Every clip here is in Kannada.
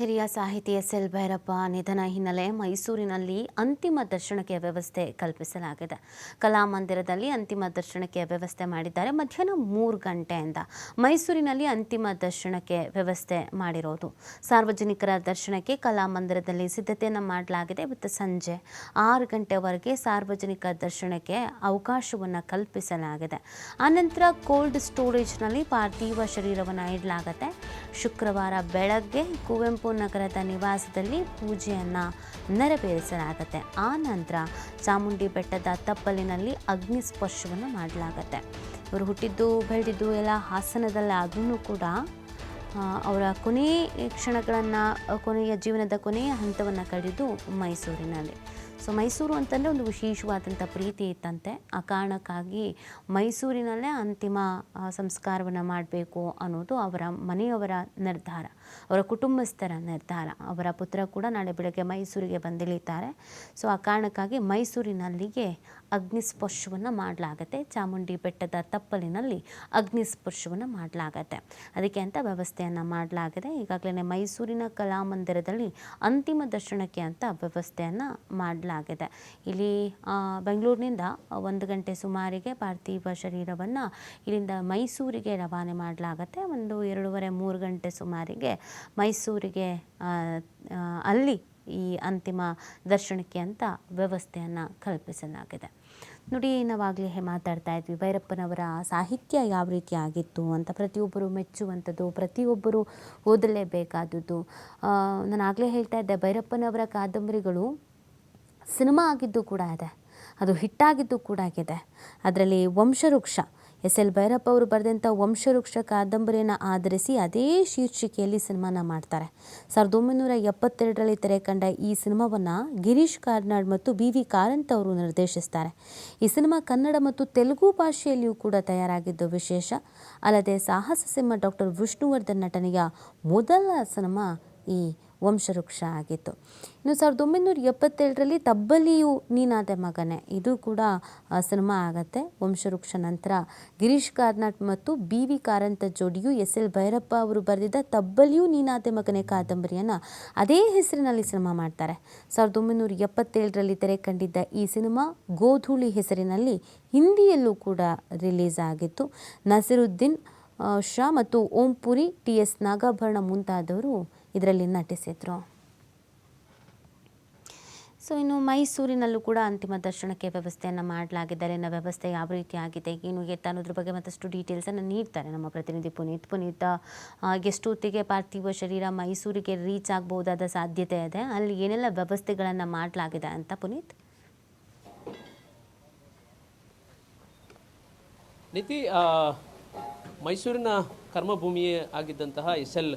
ಹಿರಿಯ ಸಾಹಿತಿ ಎಸ್ ಎಲ್ ಭೈರಪ್ಪ ನಿಧನ ಹಿನ್ನೆಲೆ ಮೈಸೂರಿನಲ್ಲಿ ಅಂತಿಮ ದರ್ಶನಕ್ಕೆ ವ್ಯವಸ್ಥೆ ಕಲ್ಪಿಸಲಾಗಿದೆ. ಕಲಾಮಂದಿರದಲ್ಲಿ ಅಂತಿಮ ದರ್ಶನಕ್ಕೆ ವ್ಯವಸ್ಥೆ ಮಾಡಿದ್ದಾರೆ. ಮಧ್ಯಾಹ್ನ ಮೂರು ಗಂಟೆಯಿಂದ ಮೈಸೂರಿನಲ್ಲಿ ಅಂತಿಮ ದರ್ಶನಕ್ಕೆ ವ್ಯವಸ್ಥೆ ಮಾಡಿರೋದು. ಸಾರ್ವಜನಿಕರ ದರ್ಶನಕ್ಕೆ ಕಲಾಮಂದಿರದಲ್ಲಿ ಸಿದ್ಧತೆಯನ್ನು ಮಾಡಲಾಗಿದೆ. ಇವತ್ತು ಸಂಜೆ ಆರು ಗಂಟೆವರೆಗೆ ಸಾರ್ವಜನಿಕ ದರ್ಶನಕ್ಕೆ ಅವಕಾಶವನ್ನು ಕಲ್ಪಿಸಲಾಗಿದೆ. ಆನಂತರ ಕೋಲ್ಡ್ ಸ್ಟೋರೇಜ್ನಲ್ಲಿ ಪಾರ್ಥಿವ ಶರೀರವನ್ನು ಇಡಲಾಗುತ್ತೆ. ಶುಕ್ರವಾರ ಬೆಳಗ್ಗೆ ಕುವೆಂಪು ನಗರದ ನಿವಾಸದಲ್ಲಿ ಪೂಜೆಯನ್ನು ನೆರವೇರಿಸಲಾಗುತ್ತೆ. ಆ ನಂತರ ಚಾಮುಂಡಿ ಬೆಟ್ಟದ ತಪ್ಪಲಿನಲ್ಲಿ ಅಗ್ನಿ ಸ್ಪರ್ಶವನ್ನು ಮಾಡಲಾಗತ್ತೆ. ಇವರು ಹುಟ್ಟಿದ್ದು, ಬೆಳೆದಿದ್ದು ಎಲ್ಲ ಹಾಸನದಲ್ಲಿ ಆದ್ರೂ ಕೂಡ ಅವರ ಕೊನೆಯ ಕ್ಷಣಗಳನ್ನು, ಕೊನೆಯ ಜೀವನದ ಕೊನೆಯ ಹಂತವನ್ನು ಕಳೆದು ಮೈಸೂರಿನಲ್ಲಿ. ಸೊ ಮೈಸೂರು ಅಂತಂದರೆ ಒಂದು ವಿಶೇಷವಾದಂಥ ಪ್ರೀತಿ ಇತ್ತಂತೆ. ಆ ಕಾರಣಕ್ಕಾಗಿ ಮೈಸೂರಿನಲ್ಲೇ ಅಂತಿಮ ಸಂಸ್ಕಾರವನ್ನು ಮಾಡಬೇಕು ಅನ್ನೋದು ಅವರ ಮನೆಯವರ ನಿರ್ಧಾರ. ಅವರ ಕುಟುಂಬಸ್ಥರ ನಿರ್ಧಾರ ಅವರ ಪುತ್ರ ಕೂಡ ನಾಳೆ ಬೆಳಗ್ಗೆ ಮೈಸೂರಿಗೆ ಬಂದಿಳಿತಾರೆ. ಸೊ ಆ ಕಾರಣಕ್ಕಾಗಿ ಮೈಸೂರಿನಲ್ಲಿಗೆ ಅಗ್ನಿಸ್ಪರ್ಶವನ್ನು ಮಾಡಲಾಗತ್ತೆ. ಚಾಮುಂಡಿ ಬೆಟ್ಟದ ತಪ್ಪಲಿನಲ್ಲಿ ಅಗ್ನಿ ಸ್ಪರ್ಶವನ್ನು ಮಾಡಲಾಗತ್ತೆ. ಅದಕ್ಕೆ ಅಂತ ವ್ಯವಸ್ಥೆಯನ್ನು ಮಾಡಲಾಗಿದೆ. ಈಗಾಗಲೇ ಮೈಸೂರಿನ ಕಲಾಮಂದಿರದಲ್ಲಿ ಅಂತಿಮ ದರ್ಶನಕ್ಕೆ ಅಂತ ವ್ಯವಸ್ಥೆಯನ್ನು ಮಾಡಲಾಗಿದೆ. ಇಲ್ಲಿ ಬೆಂಗಳೂರಿನಿಂದ ಒಂದು ಗಂಟೆ ಸುಮಾರಿಗೆ ಪಾರ್ಥಿವ ಶರೀರವನ್ನು ಇಲ್ಲಿಂದ ಮೈಸೂರಿಗೆ ರವಾನೆ ಮಾಡಲಾಗತ್ತೆ. ಒಂದು ಎರಡೂವರೆ ಮೂರು ಗಂಟೆ ಸುಮಾರಿಗೆ ಮೈಸೂರಿಗೆ ಅಲ್ಲಿ ಈ ಅಂತಿಮ ದರ್ಶನಕ್ಕೆ ಅಂತ ವ್ಯವಸ್ಥೆಯನ್ನು ಕಲ್ಪಿಸಲಾಗಿದೆ. ನೋಡಿ, ನಾವಾಗಲೇ ಮಾತಾಡ್ತಾ ಇದ್ವಿ, ಭೈರಪ್ಪನವರ ಸಾಹಿತ್ಯ ಯಾವ ರೀತಿ ಆಗಿತ್ತು ಅಂತ. ಪ್ರತಿಯೊಬ್ಬರು ಮೆಚ್ಚುವಂಥದ್ದು, ಪ್ರತಿಯೊಬ್ಬರು ಓದಲೇಬೇಕಾದದ್ದು. ನಾನು ಆಗಲೇ ಹೇಳ್ತಾ ಇದ್ದೆ, ಭೈರಪ್ಪನವರ ಕಾದಂಬರಿಗಳು ಸಿನಿಮಾ ಆಗಿದ್ದು ಕೂಡ ಇದೆ, ಅದು ಹಿಟ್ಟಾಗಿದ್ದು ಕೂಡ ಆಗಿದೆ ಅದರಲ್ಲಿ ವಂಶವೃಕ್ಷ ಎಸ್ ಎಲ್ ಭೈರಪ್ಪ ಅವರು ಬರೆದಂಥ ವಂಶವೃಕ್ಷ ಕಾದಂಬರಿಯನ್ನು ಆಧರಿಸಿ ಅದೇ ಶೀರ್ಷಿಕೆಯಲ್ಲಿ ಸಿನಿಮಾನ ಮಾಡ್ತಾರೆ. ಸಾವಿರದ ಒಂಬೈನೂರ ಎಪ್ಪತ್ತೆರಡರಲ್ಲಿ ತೆರೆ ಕಂಡ ಈ ಸಿನಿಮಾವನ್ನು ಗಿರೀಶ್ ಕಾರ್ನಾಡ್ ಮತ್ತು ಬಿ ವಿ ಕಾರಂತ್ ಅವರು ನಿರ್ದೇಶಿಸ್ತಾರೆ. ಈ ಸಿನಿಮಾ ಕನ್ನಡ ಮತ್ತು ತೆಲುಗು ಭಾಷೆಯಲ್ಲಿಯೂ ಕೂಡ ತಯಾರಾಗಿದ್ದು ವಿಶೇಷ. ಅಲ್ಲದೆ ಸಾಹಸ ಸಿಂಹ ಡಾಕ್ಟರ್ ವಿಷ್ಣುವರ್ಧನ್ ನಟನೆಯ ಮೊದಲ ಸಿನಿಮಾ ಈ ವಂಶವೃಕ್ಷ ಆಗಿತ್ತು. ಇನ್ನು ಸಾವಿರದ ಒಂಬೈನೂರ ಎಪ್ಪತ್ತೇಳರಲ್ಲಿ ತಬ್ಬಲಿಯು ನೀನಾದೆ ಮಗನೇ. ಇದು ಕೂಡ ಸಿನಿಮಾ ಆಗತ್ತೆ. ವಂಶವೃಕ್ಷ ನಂತರ ಗಿರೀಶ್ ಕಾರ್ನಾಟ್ ಮತ್ತು ಬಿ ವಿ ಕಾರಂತ ಜೋಡಿಯು ಎಸ್. ಎಲ್. ಭೈರಪ್ಪ ಅವರು ಬರೆದಿದ್ದ ತಬ್ಬಲಿಯು ನೀನಾದೆ ಮಗನೇ ಕಾದಂಬರಿಯನ್ನು ಅದೇ ಹೆಸರಿನಲ್ಲಿ ಸಿನಿಮಾ ಮಾಡ್ತಾರೆ. ಸಾವಿರದ ಒಂಬೈನೂರ ಎಪ್ಪತ್ತೇಳರಲ್ಲಿ ತೆರೆ ಕಂಡಿದ್ದ ಈ ಸಿನಿಮಾ ಗೋಧೂಳಿ ಹೆಸರಿನಲ್ಲಿ ಹಿಂದಿಯಲ್ಲೂ ಕೂಡ ರಿಲೀಸ್ ಆಗಿತ್ತು. ನಸಿರುದ್ದೀನ್ ಶಾ ಮತ್ತು ಓಂ ಪುರಿ ಟಿ ಎಸ್ ನಾಗಾಭರಣ ಮುಂತಾದವರು ಇದರಲ್ಲಿ ನಟಿಸಿದ್ರು. ಸೊ ಇನ್ನು ಮೈಸೂರಿನಲ್ಲೂ ಕೂಡ ಅಂತಿಮ ದರ್ಶನಕ್ಕೆ ವ್ಯವಸ್ಥೆಯನ್ನು ಮಾಡಲಾಗಿದೆ. ಅಲ್ಲಿನ ವ್ಯವಸ್ಥೆ ಯಾವ ರೀತಿ ಆಗಿದೆ, ಏನು ಎತ್ತ ಅನ್ನೋದ್ರ ಬಗ್ಗೆ ಮತ್ತಷ್ಟು ಡೀಟೇಲ್ಸನ್ನು ನೀಡ್ತಾರೆ ನಮ್ಮ ಪ್ರತಿನಿಧಿ ಪುನೀತ್. ಪುನೀತ್ ಎಷ್ಟೊತ್ತಿಗೆ ಪಾರ್ಥಿವ ಶರೀರ ಮೈಸೂರಿಗೆ ರೀಚ್ ಆಗಬಹುದಾದ ಸಾಧ್ಯತೆ ಇದೆ. ಅಲ್ಲಿ ಏನೆಲ್ಲ ವ್ಯವಸ್ಥೆಗಳನ್ನು ಮಾಡಲಾಗಿದೆ ಅಂತ ಪುನೀತ್? ನಿತಿ ಮೈಸೂರಿನ ಕರ್ಮಭೂಮಿಯೇ ಆಗಿದ್ದಂತಹ ಎಸ್ ಎಲ್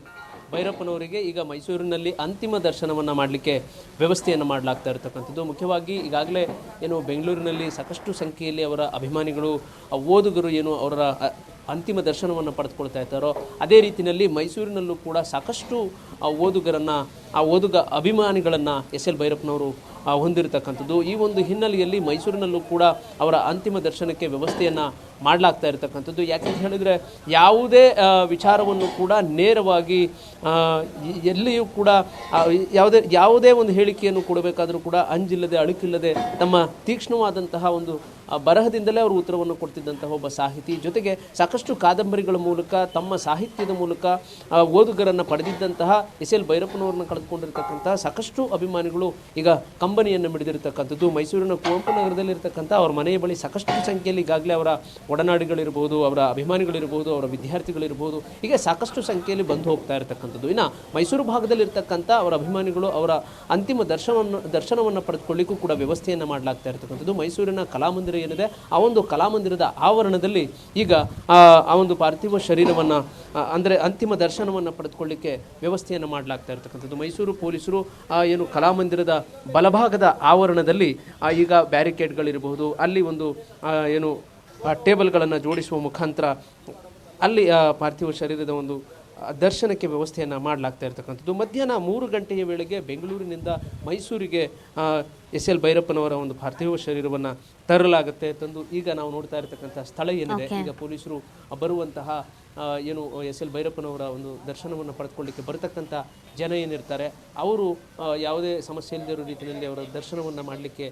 ಭೈರಪ್ಪನವರಿಗೆ ಈಗ ಮೈಸೂರಿನಲ್ಲಿ ಅಂತಿಮ ದರ್ಶನವನ್ನು ಮಾಡಲಿಕ್ಕೆ ವ್ಯವಸ್ಥೆಯನ್ನು ಮಾಡಲಾಗ್ತಾ ಇರತಕ್ಕಂಥದ್ದು. ಮುಖ್ಯವಾಗಿ ಈಗಾಗಲೇ ಏನು ಬೆಂಗಳೂರಿನಲ್ಲಿ ಸಾಕಷ್ಟು ಸಂಖ್ಯೆಯಲ್ಲಿ ಅವರ ಅಭಿಮಾನಿಗಳು ಓದುಗರು ಏನು ಅವರ ಅಂತಿಮ ದರ್ಶನವನ್ನು ಪಡೆದುಕೊಳ್ತಾ ಇದ್ದಾರೋ, ಅದೇ ರೀತಿಯಲ್ಲಿ ಮೈಸೂರಿನಲ್ಲೂ ಕೂಡ ಸಾಕಷ್ಟು, ಆ, ಓದುಗರನ್ನು, ಆ, ಓದುಗ ಅಭಿಮಾನಿಗಳನ್ನು ಎಸ್ ಎಲ್ ಭೈರಪ್ಪನವರು ಹೊಂದಿರತಕ್ಕಂಥದ್ದು. ಈ ಒಂದು ಹಿನ್ನೆಲೆಯಲ್ಲಿ ಮೈಸೂರಿನಲ್ಲೂ ಕೂಡ ಅವರ ಅಂತಿಮ ದರ್ಶನಕ್ಕೆ ವ್ಯವಸ್ಥೆಯನ್ನು ಮಾಡಲಾಗ್ತಾ ಇರತಕ್ಕಂಥದ್ದು. ಯಾಕಂತ ಹೇಳಿದರೆ ಯಾವುದೇ ವಿಚಾರವನ್ನು ಕೂಡ ನೇರವಾಗಿ ಎಲ್ಲಿಯೂ ಕೂಡ ಯಾವುದೇ ಯಾವುದೇ ಒಂದು ಹೇಳಿಕೆಯನ್ನು ಕೊಡಬೇಕಾದರೂ ಕೂಡ ಅಂಜಿಲ್ಲದೆ ಅಳುಕಿಲ್ಲದೆ ತಮ್ಮ ತೀಕ್ಷ್ಣವಾದಂತಹ ಒಂದು ಬರಹದಿಂದಲೇ ಅವರು ಉತ್ತರವನ್ನು ಕೊಡ್ತಿದ್ದಂತಹ ಒಬ್ಬ ಸಾಹಿತಿ. ಜೊತೆಗೆ ಸಾಕಷ್ಟು ಕಾದಂಬರಿಗಳ ಮೂಲಕ, ತಮ್ಮ ಸಾಹಿತ್ಯದ ಮೂಲಕ ಓದುಗರನ್ನು ಪಡೆದಿದ್ದಂತಹ ಎಸ್ ಎಲ್ ಭೈರಪ್ಪನವ್ರನ್ನ ಕಳೆದುಕೊಂಡಿರ್ತಕ್ಕಂತಹ ಸಾಕಷ್ಟು ಅಭಿಮಾನಿಗಳು ಈಗ ಕಂಬನಿಯನ್ನು ಮಿಡಿದಿರತಕ್ಕಂಥದ್ದು. ಮೈಸೂರಿನ ಕುವೆಂಪು ನಗರದಲ್ಲಿರ್ತಕ್ಕಂಥ ಅವರ ಮನೆಯ ಬಳಿ ಸಾಕಷ್ಟು ಸಂಖ್ಯೆಯಲ್ಲಿ ಈಗಾಗಲೇ ಅವರ ಒಡನಾಡಿಗಳಿರ್ಬೋದು, ಅವರ ಅಭಿಮಾನಿಗಳಿರ್ಬೋದು, ಅವರ ವಿದ್ಯಾರ್ಥಿಗಳಿರ್ಬೋದು, ಹೀಗೆ ಸಾಕಷ್ಟು ಸಂಖ್ಯೆಯಲ್ಲಿ ಬಂದು ಹೋಗ್ತಾ ಇರತಕ್ಕಂಥದ್ದು. ಇನ್ನು ಮೈಸೂರು ಭಾಗದಲ್ಲಿರ್ತಕ್ಕಂಥ ಅವರ ಅಭಿಮಾನಿಗಳು ಅವರ ಅಂತಿಮ ದರ್ಶನವನ್ನು ದರ್ಶನವನ್ನು ಪಡೆದುಕೊಳ್ಳಿಕ್ಕೂ ಕೂಡ ವ್ಯವಸ್ಥೆಯನ್ನು ಮಾಡಲಾಗ್ತಾ ಇರತಕ್ಕಂಥದ್ದು. ಮೈಸೂರಿನ ಕಲಾಮಂದಿರ ಏನಿದೆ, ಆ ಒಂದು ಕಲಾಮಂದಿರದ ಆವರಣದಲ್ಲಿ ಈಗ, ಆ ಒಂದು ಪಾರ್ಥಿವ ಶರೀರವನ್ನು ಅಂದರೆ ಅಂತಿಮ ದರ್ಶನವನ್ನು ಪಡೆದುಕೊಳ್ಳಿಕ್ಕೆ ವ್ಯವಸ್ಥೆಯನ್ನು ಮಾಡಲಾಗ್ತಾ ಇರತಕ್ಕಂಥದ್ದು. ಮೈಸೂರು ಪೊಲೀಸರು ಏನು ಕಲಾಮಂದಿರದ ಬಲಭಾಗದ ಆವರಣದಲ್ಲಿ ಈಗ ಬ್ಯಾರಿಕೇಡ್ಗಳಿರಬಹುದು ಅಲ್ಲಿ ಒಂದು ಏನು ಟೇಬಲ್ಗಳನ್ನು ಜೋಡಿಸುವ ಮುಖಾಂತರ ಅಲ್ಲಿ ಆ, ಪಾರ್ಥಿವ ಶರೀರದ ಒಂದು ದರ್ಶನಕ್ಕೆ ವ್ಯವಸ್ಥೆಯನ್ನು ಮಾಡಲಾಗ್ತಾ ಇರತಕ್ಕಂಥದ್ದು. ಮಧ್ಯಾಹ್ನ ಮೂರು ಗಂಟೆಯ ವೇಳೆಗೆ ಬೆಂಗಳೂರಿನಿಂದ ಮೈಸೂರಿಗೆ ಎಸ್ ಎಲ್ ಭೈರಪ್ಪನವರ ಒಂದು ಪಾರ್ಥಿವ ಶರೀರವನ್ನು ತರಲಾಗುತ್ತೆ. ತಂದು ಈಗ ನಾವು ನೋಡ್ತಾ ಇರತಕ್ಕಂಥ ಸ್ಥಳ ಏನಿದೆ ಈಗ ಪೊಲೀಸರು ಬರುವಂತಹ ಏನು ಎಸ್ ಎಲ್ ಭೈರಪ್ಪನವರ ಒಂದು ದರ್ಶನವನ್ನು ಪಡೆದುಕೊಳ್ಳಿಕ್ಕೆ ಬರತಕ್ಕಂಥ ಜನ ಏನಿರ್ತಾರೆ ಅವರು ಯಾವುದೇ ಸಮಸ್ಯೆ ಇಲ್ಲದೇ ಇರೋ ರೀತಿಯಲ್ಲಿ ಅವರ ದರ್ಶನವನ್ನು ಮಾಡಲಿಕ್ಕೆ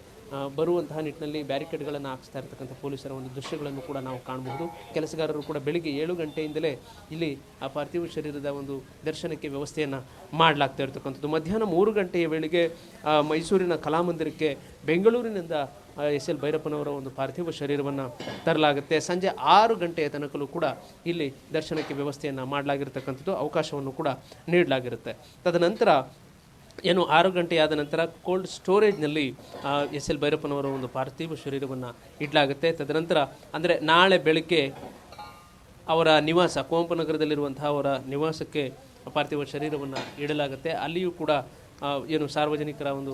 ಬರುವಂತಹ ನಿಟ್ಟಿನಲ್ಲಿ ಬ್ಯಾರಿಕೇಡ್ಗಳನ್ನು ಹಾಕಿಸ್ತಾ ಇರ್ತಕ್ಕಂಥ ಪೊಲೀಸರ ಒಂದು ದೃಶ್ಯಗಳನ್ನು ಕೂಡ ನಾವು ಕಾಣಬಹುದು. ಕೆಲಸಗಾರರು ಕೂಡ ಬೆಳಿಗ್ಗೆ ಏಳು ಗಂಟೆಯಿಂದಲೇ ಇಲ್ಲಿ ಆ ಪಾರ್ಥಿವ ಶರೀರದ ಒಂದು ದರ್ಶನಕ್ಕೆ ವ್ಯವಸ್ಥೆಯನ್ನು ಮಾಡಲಾಗ್ತಾ ಇರತಕ್ಕಂಥದ್ದು. ಮಧ್ಯಾಹ್ನ ಮೂರು ಗಂಟೆಯ ವೇಳೆಗೆ ಮೈಸೂರಿನ ಕಲಾಮಂದಿರಕ್ಕೆ ಬೆಂಗಳೂರಿನಿಂದ ಎಸ್ ಎಲ್ ಭೈರಪ್ಪನವರ ಒಂದು ಪಾರ್ಥಿವ ಶರೀರವನ್ನು ತರಲಾಗುತ್ತೆ. ಸಂಜೆ ಆರು ಗಂಟೆಯ ತನಕಲೂ ಕೂಡ ಇಲ್ಲಿ ದರ್ಶನಕ್ಕೆ ವ್ಯವಸ್ಥೆಯನ್ನು ಮಾಡಲಾಗಿರ್ತಕ್ಕಂಥದ್ದು, ಅವಕಾಶವನ್ನು ಕೂಡ ನೀಡಲಾಗಿರುತ್ತೆ. ತದನಂತರ ಏನು ಆರು ಗಂಟೆಯಾದ ನಂತರ ಕೋಲ್ಡ್ ಸ್ಟೋರೇಜ್ನಲ್ಲಿ ಎಸ್ ಎಲ್ ಭೈರಪ್ಪನವರ ಒಂದು ಪಾರ್ಥಿವ ಶರೀರವನ್ನು ಇಡಲಾಗುತ್ತೆ. ತದನಂತರ, ಅಂದರೆ ನಾಳೆ ಬೆಳಗ್ಗೆ ಅವರ ನಿವಾಸ, ಕುವೆಂಪು ನಗರದಲ್ಲಿರುವಂತಹ ಅವರ ನಿವಾಸಕ್ಕೆ ಪಾರ್ಥಿವ ಶರೀರವನ್ನು ಇಡಲಾಗುತ್ತೆ. ಅಲ್ಲಿಯೂ ಕೂಡ ಏನು ಸಾರ್ವಜನಿಕರ ಒಂದು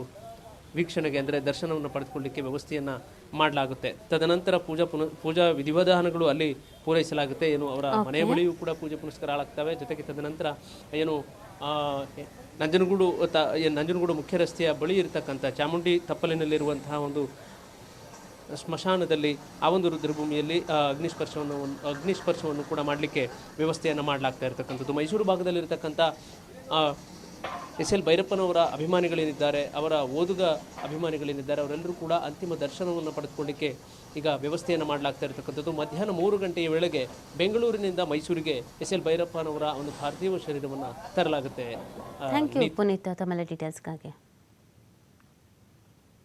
ವೀಕ್ಷಣೆಗೆ ಅಂದರೆ ದರ್ಶನವನ್ನು ಪಡೆದುಕೊಳ್ಳಿಕ್ಕೆ ವ್ಯವಸ್ಥೆಯನ್ನು ಮಾಡಲಾಗುತ್ತೆ. ತದನಂತರ ಪೂಜಾ ಪುನ ಪೂಜಾ ವಿಧಿವಿಧಾನಗಳು ಅಲ್ಲಿ ಪೂರೈಸಲಾಗುತ್ತೆ. ಏನು ಅವರ ಮನೆಯ ಬಳಿಯೂ ಕೂಡ ಪೂಜೆ ಪುನಸ್ಕಾರಗಳಾಗ್ತವೆ ಜೊತೆಗೆ ತದನಂತರ ಏನು ನಂಜನಗೂಡು ತ ನಂಜನಗೂಡು ಮುಖ್ಯ ರಸ್ತೆಯ ಬಳಿ ಇರತಕ್ಕಂಥ ಚಾಮುಂಡಿ ತಪ್ಪಲಿನಲ್ಲಿರುವಂತಹ ಒಂದು ಸ್ಮಶಾನದಲ್ಲಿ ಆ ಒಂದು ರುದ್ರಭೂಮಿಯಲ್ಲಿ ಅಗ್ನಿಸ್ಪರ್ಶವನ್ನು ಒಂದು- ಅಗ್ನಿಸ್ಪರ್ಶವನ್ನು ಕೂಡ ಮಾಡಲಿಕ್ಕೆ ವ್ಯವಸ್ಥೆಯನ್ನು ಮಾಡಲಾಗ್ತಾ ಇರತಕ್ಕಂಥದ್ದು. ಮೈಸೂರು ಭಾಗದಲ್ಲಿರ್ತಕ್ಕಂಥ ಎಸ್ ಎಲ್ ಭೈರಪ್ಪನವರ ಅಭಿಮಾನಿಗಳೇನಿದ್ದಾರೆ ಅವರ ಓದುಗ ಅಭಿಮಾನಿಗಳೇನಿದ್ದಾರೆ ಅವರೆಲ್ಲರೂ ಕೂಡ ಅಂತಿಮ ದರ್ಶನವನ್ನು ಪಡೆದುಕೊಳ್ಳಿಕ್ಕೆ ಈಗ ವ್ಯವಸ್ಥೆಯನ್ನು ಮಾಡಲಾಗ್ತಾ ಇರತಕ್ಕಂಥದ್ದು. ಮಧ್ಯಾಹ್ನ ಮೂರು ಗಂಟೆಯ ವೇಳೆಗೆ ಬೆಂಗಳೂರಿನಿಂದ ಮೈಸೂರಿಗೆ ಎಸ್ ಎಲ್ ಭೈರಪ್ಪನವರ ಒಂದು ಪಾರ್ಥಿವ ಶರೀರವನ್ನು ತರಲಾಗುತ್ತೆ. ಥ್ಯಾಂಕ್ ಯು ಪುನೀತ್ ತಮ್ಮೆಲ್ಲ ಡೀಟೇಲ್ಸ್ಗಾಗಿ